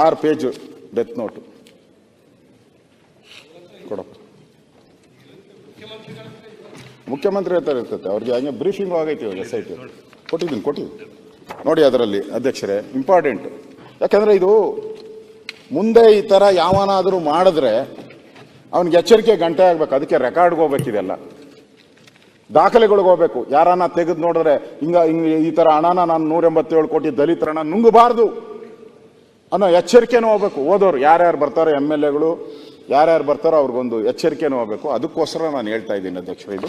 ಆರು page death note. ಕೊಡಪ್ಪ. ಮುಖ್ಯಮಂತ್ರಿ ಹತ್ರ ಇರ್ತೈತೆ, ಅವ್ರಿಗೆ ಹಂಗೆ ಬ್ರೀಫಿಂಗ್ ಆಗೈತೆ ಇವಾಗ ಎಸ್ ಐ ಟಿ ಕೊಟ್ಟಿದ್ದೀನಿ ಕೊಟ್ಟಿದ್ದೀನಿ. ನೋಡಿ ಅದರಲ್ಲಿ, ಅಧ್ಯಕ್ಷರೇ ಇಂಪಾರ್ಟೆಂಟ್ ಯಾಕಂದರೆ ಇದು ಮುಂದೆ ಈ ಥರ ಯಾವನಾದರೂ ಮಾಡಿದ್ರೆ ಅವನಿಗೆ ಎಚ್ಚರಿಕೆ ಗಂಟೆ ಆಗಬೇಕು, ಅದಕ್ಕೆ ರೆಕಾರ್ಡ್ಗೆ ಹೋಗ್ಬೇಕಿದೆಲ್ಲ ದಾಖಲೆಗಳಿಗೆ ಹೋಗ್ಬೇಕು. ಯಾರನ್ನ ತೆಗೆದು ನೋಡಿದ್ರೆ, ಹಿಂಗ ಈ ಥರ ಹಣನ ನಾನು ನೂರ ಎಂಬತ್ತೇಳು ಕೋಟಿ ದಲಿತರ ಹಣ ನುಂಗಬಾರ್ದು. ಅನ್ನೋ ಎಚ್ಚರಿಕೆನೂ ಹೋಗ್ಬೇಕು. ಓದೋರು ಯಾರ್ಯಾರು ಬರ್ತಾರೋ, ಎಂ ಎಲ್ ಎಗಳು, ಯಾರ್ಯಾರು ಬರ್ತಾರೋ ಅವ್ರಿಗೊಂದು ಎಚ್ಚರಿಕೆನೂ ಹೋಗ್ಬೇಕು. ಅದಕ್ಕೋಸ್ಕರ ನಾನು ಹೇಳ್ತಾ ಇದ್ದೀನಿ ಅಧ್ಯಕ್ಷ ಇದು.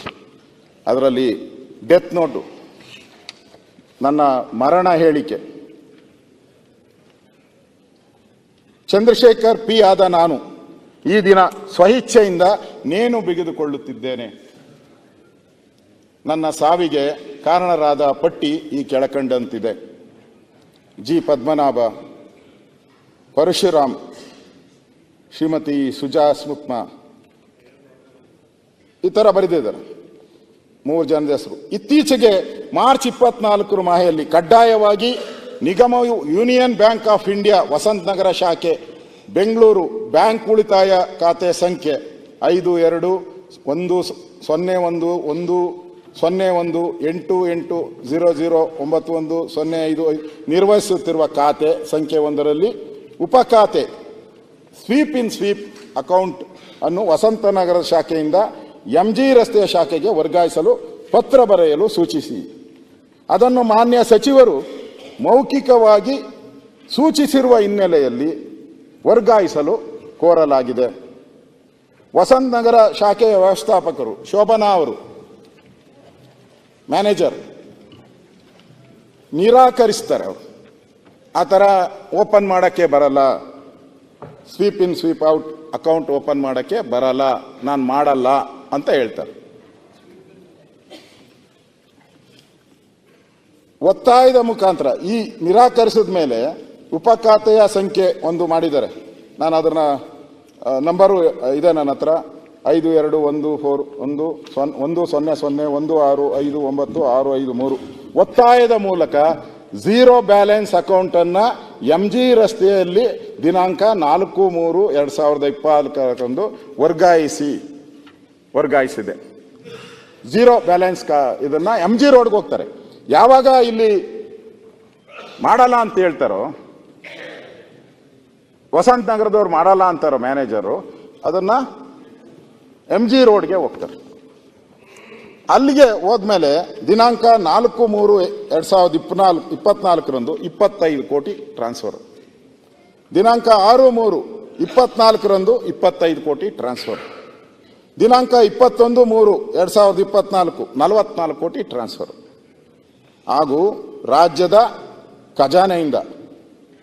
ಅದರಲ್ಲಿ ಡೆತ್ ನೋಟು ನನ್ನ ಮರಣ ಹೇಳಿಕೆ. ಚಂದ್ರಶೇಖರ್ ಪಿ ಆದ ನಾನು ಈ ದಿನ ಸ್ವಇಚ್ಛೆಯಿಂದ ನೇನು ಬಿಗಿದುಕೊಳ್ಳುತ್ತಿದ್ದೇನೆ. ನನ್ನ ಸಾವಿಗೆ ಕಾರಣರಾದ ಪಟ್ಟಿ ಈ ಕೆಳಕಂಡಂತಿದೆ. ಜಿ. ಪದ್ಮನಾಭ. ಪರಶುರಾಮ್, ಶ್ರೀಮತಿ ಸುಜಾ ಸ್ಮುಕ್ಮ ಈ ಥರ ಬರೆದಿದ್ದಾರೆ ಮೂರು ಜನದ ಹೆಸರು. ಇತ್ತೀಚೆಗೆ ಮಾರ್ಚ್ ಇಪ್ಪತ್ನಾಲ್ಕರ ಮಾಹೆಯಲ್ಲಿ ಕಡ್ಡಾಯವಾಗಿ ನಿಗಮವು union bank of India Vasanth Nagar ಶಾಖೆ ಬೆಂಗಳೂರು ಬ್ಯಾಂಕ್ ಉಳಿತಾಯ ಖಾತೆ ಸಂಖ್ಯೆ ಐದು, ಎರಡು, ಒಂದು, ಸೊನ್ನೆ, ಒಂದು ಒಂದು, ಸೊನ್ನೆ, ಒಂದು, ಎಂಟು ಎಂಟು ಝೀರೋ ಝೀರೋ ಒಂಬತ್ತು, ಒಂದು, ಸೊನ್ನೆ, ಐದು ನಿರ್ವಹಿಸುತ್ತಿರುವ ಖಾತೆ ಸಂಖ್ಯೆ ಒಂದರಲ್ಲಿ ಉಪಖಾತೆ, ಸ್ವೀಪ್ ಇನ್ ಸ್ವೀಪ್ ಅಕೌಂಟ್ ಅನ್ನು ವಸಂತನಗರ ಶಾಖೆಯಿಂದ ಎಂ ಜಿ ರಸ್ತೆಯ ಶಾಖೆಗೆ ವರ್ಗಾಯಿಸಲು ಪತ್ರ ಬರೆಯಲು ಸೂಚಿಸಿ. ಅದನ್ನು ಮಾನ್ಯ ಸಚಿವರು ಮೌಖಿಕವಾಗಿ ಸೂಚಿಸಿರುವ ಹಿನ್ನೆಲೆಯಲ್ಲಿ ವರ್ಗಾಯಿಸಲು ಕೋರಲಾಗಿದೆ. ವಸಂತನಗರ ಶಾಖೆಯ ವ್ಯವಸ್ಥಾಪಕರು ಶೋಭನಾ ಅವರು, ಮ್ಯಾನೇಜರ್ ನಿರಾಕರಿಸ್ತಾರೆ ಅವರು. ಆ ಥರ ಓಪನ್ ಮಾಡೋಕ್ಕೆ ಬರಲ್ಲ. Sweep in, sweep out account open ಮಾಡೋಕ್ಕೆ ಬರಲ್ಲ. ನಾನು ಮಾಡಲ್ಲ ಅಂತ ಹೇಳ್ತಾರೆ. ಒತ್ತಾಯದ ಮುಖಾಂತರ ಈ ನಿರಾಕರಿಸಿದ ಮೇಲೆ ಉಪಖಾತೆಯ ಸಂಖ್ಯೆ ಒಂದು ಮಾಡಿದ್ದಾರೆ. ನಾನು ಅದನ್ನ ನಂಬರು ಇದೆ ನನ್ನ ಹತ್ರ. ಐದು, ಎರಡು, ಒಂದು, ಫೋರ್, ಒಂದು, ಸೊನ್, ಒಂದು, ಸೊನ್ನೆ ಸೊನ್ನೆ, ಒಂದು, ಆರು, ಐದು, ಒಂಬತ್ತು, ಆರು, ಐದು, ಮೂರು. ಒತ್ತಾಯದ ಮೂಲಕ ಝೀರೋ ಬ್ಯಾಲೆನ್ಸ್ ಅಕೌಂಟನ್ನು ಎಂ ಜಿ ರಸ್ತೆಯಲ್ಲಿ ದಿನಾಂಕ ನಾಲ್ಕು ಮೂರು ಎರಡು ಸಾವಿರದ ಇಪ್ಪತ್ನಾಲ್ಕರಂದು ವರ್ಗಾಯಿಸಿ. ವರ್ಗಾಯಿಸಿದೆ. ಝೀರೋ ಬ್ಯಾಲೆನ್ಸ್ ಕಾ, ಇದನ್ನು ಎಂ ಜಿ ರೋಡ್ಗೆ ಹೋಗ್ತಾರೆ. ಯಾವಾಗ ಇಲ್ಲಿ ಮಾಡಲ್ಲ ಅಂತ ಹೇಳ್ತಾರೋ ವಸಂತ ನಗರದವ್ರು ಮಾಡಲ್ಲ ಅಂತಾರೋ ಮ್ಯಾನೇಜರು, ಅದನ್ನು ಎಂ ಜಿ ರೋಡ್ಗೆ ಹೋಗ್ತಾರೆ. ಅಲ್ಲಿಗೆ ಹೋದ್ಮೇಲೆ ದಿನಾಂಕ ನಾಲ್ಕು ಮೂರು ಎರಡು ಸಾವಿರದ ಇಪ್ಪನಾಲ್ಕು ಇಪ್ಪತ್ನಾಲ್ಕರಂದು ಇಪ್ಪತ್ತೈದು ಕೋಟಿ ಟ್ರಾನ್ಸ್ಫರ್. ದಿನಾಂಕ ಆರು ಮೂರು ಇಪ್ಪತ್ನಾಲ್ಕರಂದು ಇಪ್ಪತ್ತೈದು ಕೋಟಿ ಟ್ರಾನ್ಸ್ಫರ್. ದಿನಾಂಕ ಇಪ್ಪತ್ತೊಂದು ಮೂರು ಎರಡ್ ಸಾವಿರದ ಇಪ್ಪತ್ನಾಲ್ಕು ನಲವತ್ನಾಲ್ಕು ಕೋಟಿ ಟ್ರಾನ್ಸ್ಫರ್. ಹಾಗೂ ರಾಜ್ಯದ ಖಜಾನೆಯಿಂದ,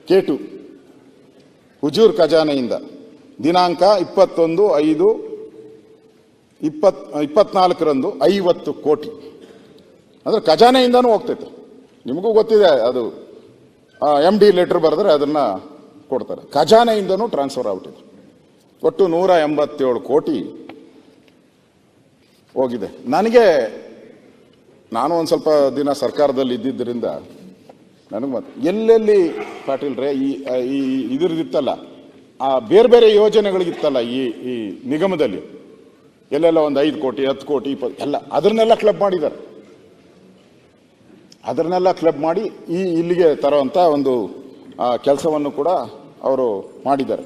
ಕೇಟು, ಹುಜೂರ್ ಖಜಾನೆಯಿಂದ ದಿನಾಂಕ ಇಪ್ಪತ್ತೊಂದು ಐದು ಇಪ್ಪತ್, ಇಪ್ಪತ್ನಾಲ್ಕರಂದು ಐವತ್ತು ಕೋಟಿ. ಅಂದರೆ ಖಜಾನೆಯಿಂದನೂ ಹೋಗ್ತೈತೆ. ನಿಮಗೂ ಗೊತ್ತಿದೆ, ಅದು ಎಂ ಡಿ ಲೆಟ್ರ್ ಬರೆದ್ರೆ ಅದನ್ನು ಕೊಡ್ತಾರೆ. ಖಜಾನೆಯಿಂದನೂ ಟ್ರಾನ್ಸ್ಫರ್ ಆಗ್ಬಿಟ್ಟಿದೆ. ಒಟ್ಟು ನೂರ ಎಂಬತ್ತೇಳು ಕೋಟಿ ಹೋಗಿದೆ. ನನಗೆ, ನಾನು ಒಂದು ಸ್ವಲ್ಪ ದಿನ ಸರ್ಕಾರದಲ್ಲಿ ಇದ್ದಿದ್ದರಿಂದ ನನಗೆ ಮತ್ತೆ ಎಲ್ಲೆಲ್ಲಿ ಪಾಟೀಲ್ ರೇ, ಈ ಈ ಇದ್ರದ್ದಿತ್ತಲ್ಲ ಆ ಬೇರೆ ಬೇರೆ ಯೋಜನೆಗಳಿಗಿತ್ತಲ್ಲ ಈ ಈ ನಿಗಮದಲ್ಲಿ. ಎಲ್ಲೆಲ್ಲ ಒಂದು ಐದು ಕೋಟಿ, ಹತ್ತು ಕೋಟಿ, ಇಪ್ಪತ್ತು, ಎಲ್ಲ ಅದನ್ನೆಲ್ಲ ಕ್ಲಬ್ ಮಾಡಿದ್ದಾರೆ. ಅದನ್ನೆಲ್ಲ ಕ್ಲಬ್ ಮಾಡಿ ಈ ಇಲ್ಲಿಗೆ ತರುವಂಥ ಒಂದು ಕೆಲಸವನ್ನು ಕೂಡ ಅವರು ಮಾಡಿದ್ದಾರೆ.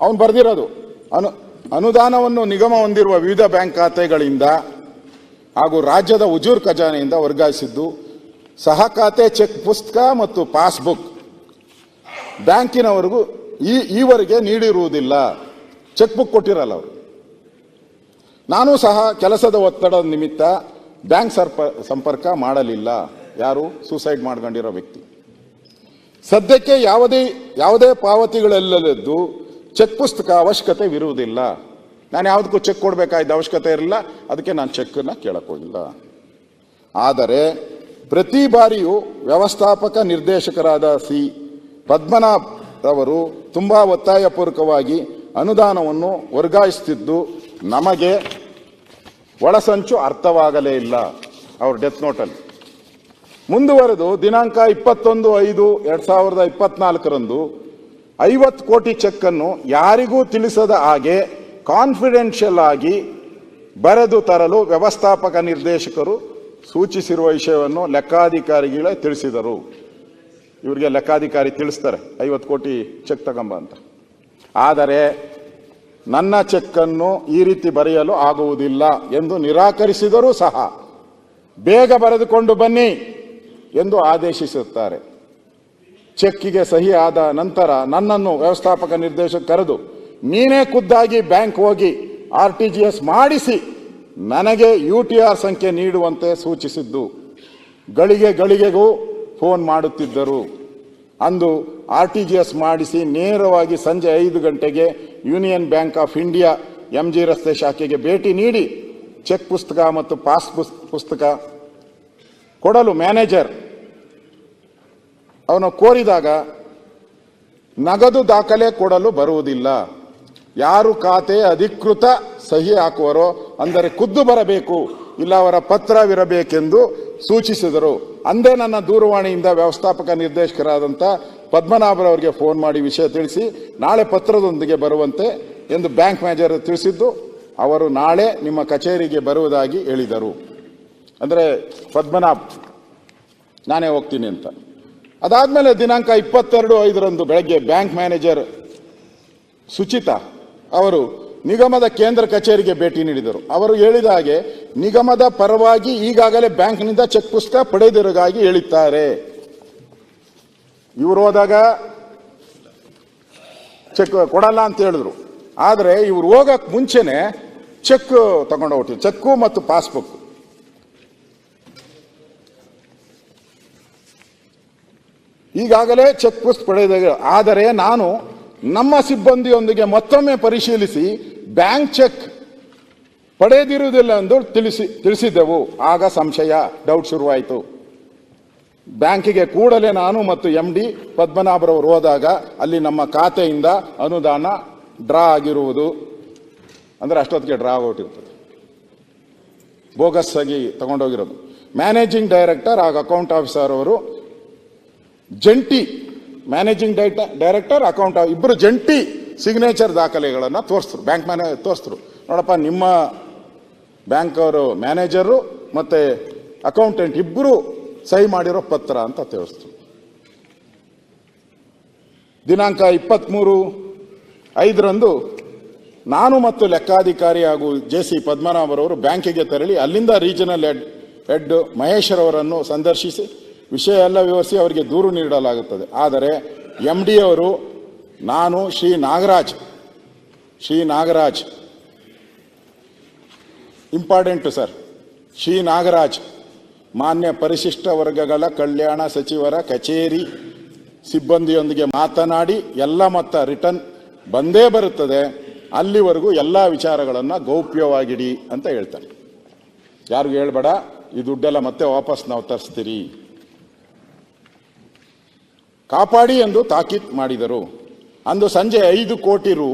ಅವನು ಬರೆದಿರೋದು ಅನು, ಅನುದಾನವನ್ನು ನಿಗಮ ಹೊಂದಿರುವ ವಿವಿಧ ಬ್ಯಾಂಕ್ ಖಾತೆಗಳಿಂದ ಹಾಗೂ ರಾಜ್ಯದ ಉಜೂರ್ ಖಜಾನೆಯಿಂದ ವರ್ಗಾಯಿಸಿದ್ದು ಸಹ ಖಾತೆ ಚೆಕ್ ಪುಸ್ತಕ ಮತ್ತು ಪಾಸ್ಬುಕ್ ಬ್ಯಾಂಕಿನವರೆಗೂ ಈ, ಈವರೆಗೆ ನೀಡಿರುವುದಿಲ್ಲ. ಚೆಕ್ ಬುಕ್ ಕೊಟ್ಟಿರಲ್ಲ ಅವರು. ನಾನು ಸಹ ಕೆಲಸದ ಒತ್ತಡದ ನಿಮಿತ್ತ ಬ್ಯಾಂಕ್ ಸರ್ಪ, ಸಂಪರ್ಕ ಮಾಡಲಿಲ್ಲ. ಯಾರು? ಸೂಸೈಡ್ ಮಾಡ್ಕೊಂಡಿರೋ ವ್ಯಕ್ತಿ. ಸದ್ಯಕ್ಕೆ ಯಾವುದೇ ಯಾವುದೇ ಪಾವತಿಗಳಲ್ಲದ್ದು ಚೆಕ್ ಪುಸ್ತಕ ಅವಶ್ಯಕತೆ ಇರುವುದಿಲ್ಲ. ನಾನು ಯಾವುದಕ್ಕೂ ಚೆಕ್ ಕೊಡಬೇಕಾದ ಅವಶ್ಯಕತೆ ಇರಲಿಲ್ಲ. ಅದಕ್ಕೆ ನಾನು ಚೆಕ್ಕನ್ನು ಕೇಳಕ್ಕೋಗಿಲ್ಲ ಆದರೆ ಪ್ರತಿ ಬಾರಿಯೂ ವ್ಯವಸ್ಥಾಪಕ ನಿರ್ದೇಶಕರಾದ ಸಿ. ಪದ್ಮನಾಭ್ ಅವರು ತುಂಬ ಒತ್ತಾಯಪೂರ್ವಕವಾಗಿ ಅನುದಾನವನ್ನು ವರ್ಗಾಯಿಸುತ್ತಿದ್ದು ನಮಗೆ ಒಳಸಂಚು ಅರ್ಥವಾಗಲೇ ಇಲ್ಲ ಅವ್ರ ಡೆತ್ ನೋಟಲ್ಲಿ ಮುಂದುವರೆದು ದಿನಾಂಕ ಇಪ್ಪತ್ತೊಂದು ಐದು ಎರಡ್ ಸಾವಿರದ ಇಪ್ಪತ್ನಾಲ್ಕರಂದು ಐವತ್ತು ಕೋಟಿ ಚೆಕ್ಕನ್ನು ಯಾರಿಗೂ ತಿಳಿಸದ ಹಾಗೆ ಕಾನ್ಫಿಡೆನ್ಷಿಯಲ್ ಆಗಿ ಬರೆದು ತರಲು ವ್ಯವಸ್ಥಾಪಕ ನಿರ್ದೇಶಕರು ಸೂಚಿಸಿರುವ ವಿಷಯವನ್ನು ಲೆಕ್ಕಾಧಿಕಾರಿಗಳೇ ತಿಳಿಸಿದರು. ಇವರಿಗೆ ಲೆಕ್ಕಾಧಿಕಾರಿ ತಿಳಿಸ್ತಾರೆ, ಐವತ್ತು ಕೋಟಿ ಚೆಕ್ ತಗೊಂಬ ಅಂತ. ಆದರೆ ನನ್ನ ಚೆಕ್ಕನ್ನು ಈ ರೀತಿ ಬರೆಯಲು ಆಗುವುದಿಲ್ಲ ಎಂದು ನಿರಾಕರಿಸಿದರೂ ಸಹ ಬೇಗ ಬರೆದುಕೊಂಡು ಬನ್ನಿ ಎಂದು ಆದೇಶಿಸುತ್ತಾರೆ. ಚೆಕ್ಕಿಗೆ ಸಹಿ ಆದ ನಂತರ ನನ್ನನ್ನು ವ್ಯವಸ್ಥಾಪಕ ನಿರ್ದೇಶಕ ಕರೆದು, ನೀನೇ ಖುದ್ದಾಗಿ ಬ್ಯಾಂಕ್ ಹೋಗಿ ಆರ್ ಟಿ ಜಿ ಎಸ್ ಮಾಡಿಸಿ. ನನಗೆ ಯು ಟಿ ಆರ್ ಸಂಖ್ಯೆ ನೀಡುವಂತೆ ಸೂಚಿಸಿದ್ದು. ಗಳಿಗೆ ಗಳಿಗೆಗೂ ಫೋನ್ ಮಾಡುತ್ತಿದ್ದರು. ಅಂದು ಆರ್ ಟಿ ಜಿ ಎಸ್ ಮಾಡಿಸಿ ನೇರವಾಗಿ ಸಂಜೆ ಐದು ಗಂಟೆಗೆ union bank of India M G ರಸ್ತೆ ಶಾಖೆಗೆ ಭೇಟಿ ನೀಡಿ ಚೆಕ್ ಪುಸ್ತಕ ಮತ್ತು ಪಾಸ್ ಪುಸ್- ಪುಸ್ತಕ ಕೊಡಲು ಮ್ಯಾನೇಜರ್ ಅವನು ಕೋರಿದಾಗ ನಗದು ದಾಖಲೆ ಕೊಡಲು ಬರುವುದಿಲ್ಲ. ಯಾರು ಖಾತೆ ಅಧಿಕೃತ ಸಹಿ ಹಾಕುವರೋ ಅಂದರೆ ಖುದ್ದು ಬರಬೇಕು, ಇಲ್ಲ ಅವರ ಪತ್ರವಿರಬೇಕೆಂದು ಸೂಚಿಸಿದರು. ಅಂದೇ ನನ್ನ ದೂರವಾಣಿಯಿಂದ ವ್ಯವಸ್ಥಾಪಕ ನಿರ್ದೇಶಕರಾದಂಥ ಪದ್ಮನಾಭರವರಿಗೆ ಫೋನ್ ಮಾಡಿ ವಿಷಯ ತಿಳಿಸಿ, ನಾಳೆ ಪತ್ರದೊಂದಿಗೆ ಬರುವಂತೆ ಎಂದು ಬ್ಯಾಂಕ್ ಮ್ಯಾನೇಜರ್ ತಿಳಿಸಿದ್ದು, ಅವರು ನಾಳೆ ನಿಮ್ಮ ಕಚೇರಿಗೆ ಬರುವುದಾಗಿ ಹೇಳಿದರು. ಅಂದರೆ, ಪದ್ಮನಾಭ್, ನಾನೇ ಹೋಗ್ತೀನಿ ಅಂತ. ಅದಾದಮೇಲೆ ದಿನಾಂಕ ಇಪ್ಪತ್ತೆರಡು ಐದರಂದು ಬೆಳಗ್ಗೆ ಬ್ಯಾಂಕ್ ಮ್ಯಾನೇಜರ್ ಸುಚಿತಾ ಅವರು ನಿಗಮದ ಕೇಂದ್ರ ಕಚೇರಿಗೆ ಭೇಟಿ ನೀಡಿದರು. ಅವರು ಹೇಳಿದ ಹಾಗೆ, ನಿಗಮದ ಪರವಾಗಿ ಈಗಾಗಲೇ ಬ್ಯಾಂಕ್ನಿಂದ ಚೆಕ್ ಪುಸ್ತಕ ಪಡೆದಿರುಗಾಗಿ ಹೇಳಿದ್ದಾರೆ. ಇವರು ಹೋದಾಗ ಚೆಕ್ ಕೊಡಲ್ಲ ಅಂತ ಹೇಳಿದ್ರು. ಆದರೆ ಇವ್ರು ಹೋಗಕ್ ಮುಂಚೆನೆ ಚೆಕ್ ತಗೊಂಡು ಹೋಗ್ತೀವಿ ಚೆಕ್ಕು ಮತ್ತು ಪಾಸ್ಬುಕ್ ಈಗಾಗಲೇ ಚೆಕ್ ಪುಸ್ತಕ ಪಡೆದ ಆದರೆ ನಾನು ನಮ್ಮ ಸಿಬ್ಬಂದಿಯೊಂದಿಗೆ ಮತ್ತೊಮ್ಮೆ ಪರಿಶೀಲಿಸಿ ಬ್ಯಾಂಕ್ ಚೆಕ್ ಪಡೆದಿರುವುದಿಲ್ಲ ಎಂದು ತಿಳಿಸಿ, ತಿಳಿಸಿದ್ದೆವು. ಆಗ ಸಂಶಯ, ಡೌಟ್ ಶುರುವಾಯಿತು. ಬ್ಯಾಂಕಿಗೆ ಕೂಡಲೇ ನಾನು ಮತ್ತು ಎಂ ಡಿ ಪದ್ಮನಾಭರವರು ಹೋದಾಗ ಅಲ್ಲಿ ನಮ್ಮ ಖಾತೆಯಿಂದ ಅನುದಾನ ಡ್ರಾ ಆಗಿರುವುದು. ಅಂದರೆ ಅಷ್ಟೊತ್ತಿಗೆ ಡ್ರಾ ಆಗೋಟಿರ್ತದೆ ಬೋಗಸ್ ಆಗಿ ತಗೊಂಡೋಗಿರೋದು. ಮ್ಯಾನೇಜಿಂಗ್ ಡೈರೆಕ್ಟರ್ ಆಗ ಅಕೌಂಟ್ ಆಫೀಸರ್ ಅವರು ಜಂಟಿ ಮ್ಯಾನೇಜಿಂಗ್ ಡೈರೆಕ್ಟರ್, ಅಕೌಂಟ್ ಇಬ್ಬರು ಜಂಟಿ ಸಿಗ್ನೇಚರ್ ದಾಖಲೆಗಳನ್ನು ತೋರಿಸ್ತರು ಬ್ಯಾಂಕ್ ಮ್ಯಾನೇ ತೋರಿಸ್ತರು ನೋಡಪ್ಪ, ನಿಮ್ಮ ಬ್ಯಾಂಕ್ ಅವರು ಮ್ಯಾನೇಜರು ಮತ್ತೆ ಅಕೌಂಟೆಂಟ್ ಇಬ್ಬರು ಸಹಿ ಮಾಡಿರೋ ಪತ್ರ ಅಂತ ತಿಳಿಸ್ತು ದಿನಾಂಕ ಇಪ್ಪತ್ತ್ಮೂರು ಐದರಂದು ನಾನು ಮತ್ತು ಲೆಕ್ಕಾಧಿಕಾರಿ ಹಾಗೂ ಜೆ ಸಿ ಪದ್ಮನಾಭರವರು ಬ್ಯಾಂಕಿಗೆ ತೆರಳಿ ಅಲ್ಲಿಂದ ರೀಜನಲ್ ಹೆಡ್ ಹೆಡ್ ಮಹೇಶ್ವರವರನ್ನು ಸಂದರ್ಶಿಸಿ ವಿಷಯ ಎಲ್ಲ ವಿವರಿಸಿ ಅವರಿಗೆ ದೂರು ನೀಡಲಾಗುತ್ತದೆ. ಆದರೆ ಎಂ ಡಿ ಅವರು, ನಾನು ಶ್ರೀ ನಾಗರಾಜ್ ಶ್ರೀ ನಾಗರಾಜ್, ಇಂಪಾರ್ಟೆಂಟು ಸರ್, ಶ್ರೀ ನಾಗರಾಜ್ ಮಾನ್ಯ ಪರಿಶಿಷ್ಟ ವರ್ಗಗಳ ಕಲ್ಯಾಣ ಸಚಿವರ ಕಚೇರಿ ಸಿಬ್ಬಂದಿಯೊಂದಿಗೆ ಮಾತನಾಡಿ ಎಲ್ಲ ಮೊತ್ತ ರಿಟರ್ನ್ ಬಂದೇ ಬರುತ್ತದೆ. ಅಲ್ಲಿವರೆಗೂ ಎಲ್ಲ ವಿಚಾರಗಳನ್ನು ಗೌಪ್ಯವಾಗಿಡಿ ಅಂತ ಹೇಳ್ತಾರೆ. ಯಾರಿಗೂ ಹೇಳ್ಬೇಡ, ಈ ದುಡ್ಡೆಲ್ಲ ಮತ್ತೆ ವಾಪಸ್ ನಾವು ತರಿಸ್ತೀರಿ. ಕಾಪಾಡಿ ಎಂದು ತಾಕೀತ್ ಮಾಡಿದರು. ಅಂದು ಸಂಜೆ ಐದು ಕೋಟಿ ರು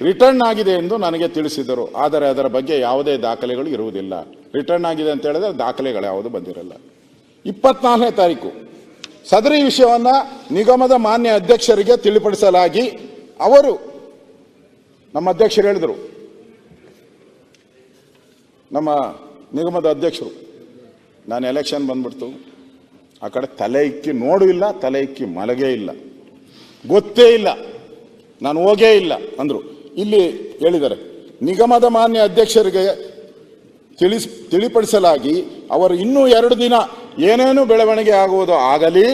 ರಿಟರ್ನ್ ಆಗಿದೆ ಎಂದು ನನಗೆ ತಿಳಿಸಿದರು. ಆದರೆ ಅದರ ಬಗ್ಗೆ ಯಾವುದೇ ದಾಖಲೆಗಳು ಇರುವುದಿಲ್ಲ. ರಿಟರ್ನ್ ಆಗಿದೆ ಅಂತ ಹೇಳಿದ್ರೆ ದಾಖಲೆಗಳು ಯಾವುದು ಬಂದಿರಲ್ಲ. ಇಪ್ಪತ್ನಾಲ್ಕನೇ ತಾರೀಕು. ಸದರಿ ವಿಷಯವನ್ನ ನಿಗಮದ ಮಾನ್ಯ ಅಧ್ಯಕ್ಷರಿಗೆ ತಿಳಿಪಡಿಸಲಾಗಿ ಅವರು ನಮ್ಮ ಅಧ್ಯಕ್ಷರು ಹೇಳಿದರು. ನಮ್ಮ ನಿಗಮದ ಅಧ್ಯಕ್ಷರು, ನಾನು ಎಲೆಕ್ಷನ್ ಬಂದ್ಬಿಡ್ತು. ಆ ಕಡೆ ತಲೆ ಇಕ್ಕಿ ನೋಡು ಇಲ್ಲ, ತಲೆ ಇಕ್ಕಿ ಮಲಗೇ ಇಲ್ಲ. ಗೊತ್ತೇ ಇಲ್ಲ. ನಾನು ಹೋಗೇ ಇಲ್ಲ ಅಂದರು. ಇಲ್ಲಿ ಹೇಳಿದ್ದಾರೆ, ನಿಗಮದ ಮಾನ್ಯ ಅಧ್ಯಕ್ಷರಿಗೆ ತಿಳಿಸ್ ತಿಳಿಪಡಿಸಲಾಗಿ ಅವರು ಇನ್ನೂ ಎರಡು ದಿನ ಏನೇನು ಬೆಳವಣಿಗೆ ಆಗುವುದು ಆಗಲಿ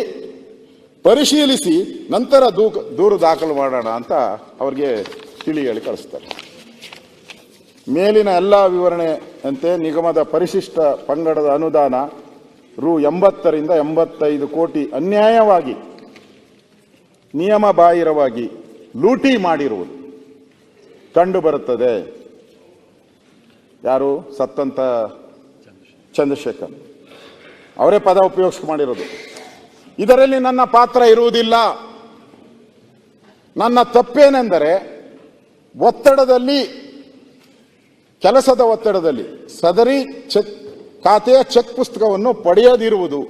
ಪರಿಶೀಲಿಸಿ ನಂತರ ದೂ ದೂರು ದಾಖಲು ಮಾಡೋಣ ಅಂತ ಅವ್ರಿಗೆ ತಿಳಿ ಹೇಳಿ ಕಳಿಸ್ತಾರೆ. ಮೇಲಿನ ಎಲ್ಲ ವಿವರಣೆಯಂತೆ ನಿಗಮದ ಪರಿಶಿಷ್ಟ ಪಂಗಡದ ಅನುದಾನ ರು ಎಂಬತ್ತರಿಂದ ಎಂಬತ್ತೈದು ಕೋಟಿ ಅನ್ಯಾಯವಾಗಿ ನಿಯಮ ಬಾಹಿರವಾಗಿ ಲೂಟಿ ಮಾಡಿರುವುದು ಕಂಡು ಬರುತ್ತದೆ ಯಾರು? ಸತ್ತಂತ ಚಂದ್ರಶೇಖರ್. ಅವರೇ ಪದ ಉಪಯೋಗಿಸ್ ಮಾಡಿರೋದು. ಇದರಲ್ಲಿ ನನ್ನ ಪಾತ್ರ ಇರುವುದಿಲ್ಲ. ನನ್ನ ತಪ್ಪೇನೆಂದರೆ ಒತ್ತಡದಲ್ಲಿ, ಕೆಲಸದ ಒತ್ತಡದಲ್ಲಿ ಸದರಿ ಚೆಕ್, ಖಾತೆಯ ಚೆಕ್ ಪುಸ್ತಕವನ್ನು ಪಡೆಯದಿರುವುದು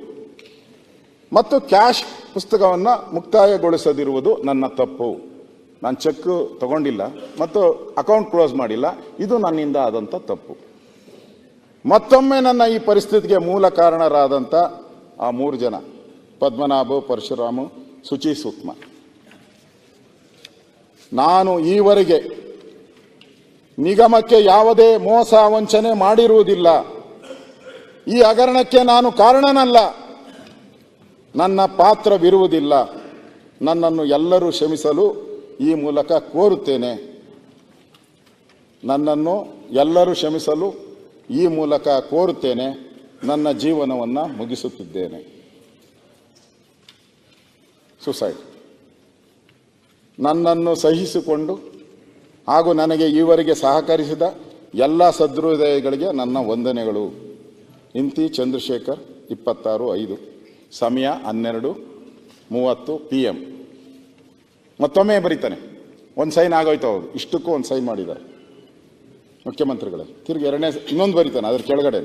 ಮತ್ತು ಕ್ಯಾಶ್ ಪುಸ್ತಕವನ್ನು ಮುಕ್ತಾಯಗೊಳಿಸದಿರುವುದು ನನ್ನ ತಪ್ಪು. ನಾನು ಚೆಕ್ ತಗೊಂಡಿಲ್ಲ ಮತ್ತು ಅಕೌಂಟ್ ಕ್ಲೋಸ್ ಮಾಡಿಲ್ಲ. ಇದು ನನ್ನಿಂದ ಆದಂಥ ತಪ್ಪು. ಮತ್ತೊಮ್ಮೆ ನನ್ನ ಈ ಪರಿಸ್ಥಿತಿಗೆ ಮೂಲ ಕಾರಣರಾದಂಥ ಆ ಮೂರು ಜನ, ಪದ್ಮನಾಭ, ಪರಶುರಾಮು, ಸುಚಿ ಸುಕ್ಮ ನಾನು ಈವರೆಗೆ ನಿಗಮಕ್ಕೆ ಯಾವುದೇ ಮೋಸ ವಂಚನೆ ಮಾಡಿರುವುದಿಲ್ಲ. ಈ ಹಗರಣಕ್ಕೆ ನಾನು ಕಾರಣನಲ್ಲ. ನನ್ನ ಪಾತ್ರವಿರುವುದಿಲ್ಲ. ನನ್ನನ್ನು ಎಲ್ಲರೂ ಕ್ಷಮಿಸಲು ಈ ಮೂಲಕ ಕೋರುತ್ತೇನೆ, ನನ್ನನ್ನು ಎಲ್ಲರೂ ಕ್ಷಮಿಸಲು ಈ ಮೂಲಕ ಕೋರುತ್ತೇನೆ, ನನ್ನ ಜೀವನವನ್ನು ಮುಗಿಸುತ್ತಿದ್ದೇನೆ. ಸುಸೈಡ್ ನನ್ನನ್ನು ಸಹಿಸಿಕೊಂಡು ಹಾಗೂ ನನಗೆ ಈವರೆಗೆ ಸಹಕರಿಸಿದ ಎಲ್ಲ ಸದೃದಯಗಳಿಗೆ ನನ್ನ ವಂದನೆಗಳು. ಇಂತಿ ಚಂದ್ರಶೇಖರ್ ಇಪ್ಪತ್ತಾರು ಐದು, ಸಮಯ ಹನ್ನೆರಡು, ಮೂವತ್ತು ಪಿ ಎಂ ಮತ್ತೊಮ್ಮೆ ಬರೀತಾನೆ. ಒಂದು ಸೈನ್ ಆಗೋಯ್ತು ಅವರು. ಇಷ್ಟಕ್ಕೂ ಒಂದು ಸೈನ್ ಮಾಡಿದ್ದಾರೆ. ಮುಖ್ಯಮಂತ್ರಿಗಳೇ, ತಿರುಗಿ ಎರಡನೇ ಇನ್ನೊಂದು ಬರೀತಾನೆ, ಅದ್ರ ಕೆಳಗಡೆ.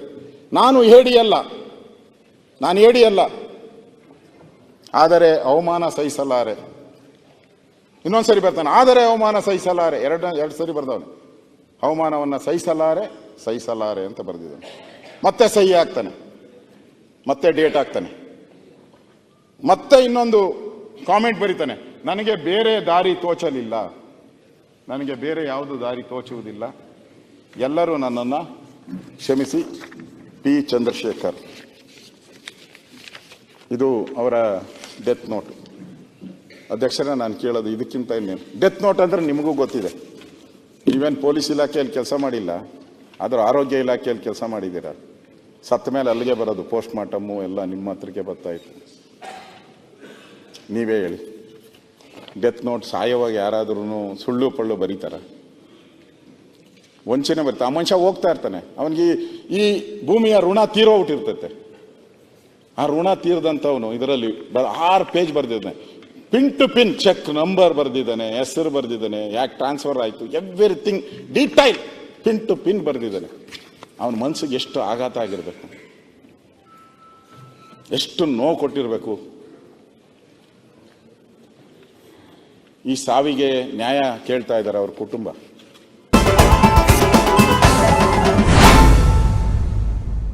ನಾನು ಹೇಡಿ ಅಲ್ಲ. ನಾನು ಹೇಡಿ ಅಲ್ಲ. ಆದರೆ ಅವಮಾನ ಸಹಿಸಲಾರೆ. ಇನ್ನೊಂದು ಸರಿ ಬರ್ತಾನೆ, ಆದರೆ ಅವಮಾನ ಸಹಿಸಲಾರೆ. ಎರಡು ಎರಡು ಸರಿ ಬರ್ದವನು. ಅವಮಾನವನ್ನು ಸಹಿಸಲಾರೆ ಸಹಿಸಲಾರೆ ಅಂತ ಬರೆದಿದ್ದಾನೆ. ಮತ್ತೆ ಸಹಿ ಆಗ್ತಾನೆ ಮತ್ತೆ ಡೇಟ್ ಆಗ್ತಾನೆ ಮತ್ತೆ ಇನ್ನೊಂದು ಕಾಮೆಂಟ್ ಬರೀತಾನೆ. ನನಗೆ ಬೇರೆ ದಾರಿ ತೋಚಲಿಲ್ಲ. ನನಗೆ ಬೇರೆ ಯಾವುದು ದಾರಿ ತೋಚುವುದಿಲ್ಲ. ಎಲ್ಲರೂ ನನ್ನನ್ನು ಕ್ಷಮಿಸಿ ಪಿ ಚಂದ್ರಶೇಖರ್. ಇದು ಅವರ ಡೆತ್ ನೋಟ್ ಅಧ್ಯಕ್ಷರೇ, ನಾನು ಕೇಳೋದು ಇದಕ್ಕಿಂತ ಇನ್ನೇನು. ಡೆತ್ ನೋಟ್ ಅಂದರೆ ನಿಮಗೂ ಗೊತ್ತಿದೆ. ನೀವೇನು ಪೊಲೀಸ್ ಇಲಾಖೆಯಲ್ಲಿ ಕೆಲಸ ಮಾಡಿಲ್ಲ, ಆದರೂ ಆರೋಗ್ಯ ಇಲಾಖೆಯಲ್ಲಿ ಕೆಲಸ ಮಾಡಿದ್ದೀರ. ಸತ್ತ ಮೇಲೆ ಅಲ್ಲಿಗೆ ಬರೋದು ಪೋಸ್ಟ್ ಮಾರ್ಟಮ್ಮು ಎಲ್ಲ ನಿಮ್ಮ ಹತ್ರಕ್ಕೆ ಬರ್ತಾಯಿತ್ತು ನೀವೇ ಹೇಳಿ. ಡೆತ್ ನೋಟ್ ಸಾಯವಾಗಿ ಯಾರಾದ್ರೂ ಸುಳ್ಳು ಪಳ್ಳು ಬರೀತಾರ. ವಂಚನೆ ಬರ್ತಾ ಆ ಮನುಷ್ಯ ಹೋಗ್ತಾ ಇರ್ತಾನೆ. ಅವನಿಗೆ ಈ ಭೂಮಿಯ ಋಣ ತೀರೋಗ್ಬಿಟ್ಟಿರ್ತೈತೆ ಆ ಋಣ ತೀರ್ದಂಥವನು ಇದರಲ್ಲಿ ಆರು ಪೇಜ್ ಬರೆದಿದ್ದಾನೆ. Pin to pin check number ಬರೆದಿದ್ದಾನೆ, ಹೆಸರು ಬರೆದಿದ್ದಾನೆ, ಯಾಕೆ ಟ್ರಾನ್ಸ್ಫರ್ ಆಯಿತು everything detail pin to pin ಬರೆದಿದ್ದಾನೆ. ಅವನ ಮನಸ್ಸಿಗೆ ಎಷ್ಟು ಆಘಾತ ಆಗಿರಬೇಕು? ಎಷ್ಟು ನೋವು ಕೊಟ್ಟಿರಬೇಕು? ಈ ಸಾವಿಗೆ ನ್ಯಾಯ ಕೇಳ್ತಾ ಇದ್ದಾರೆ ಅವ್ರ ಕುಟುಂಬ.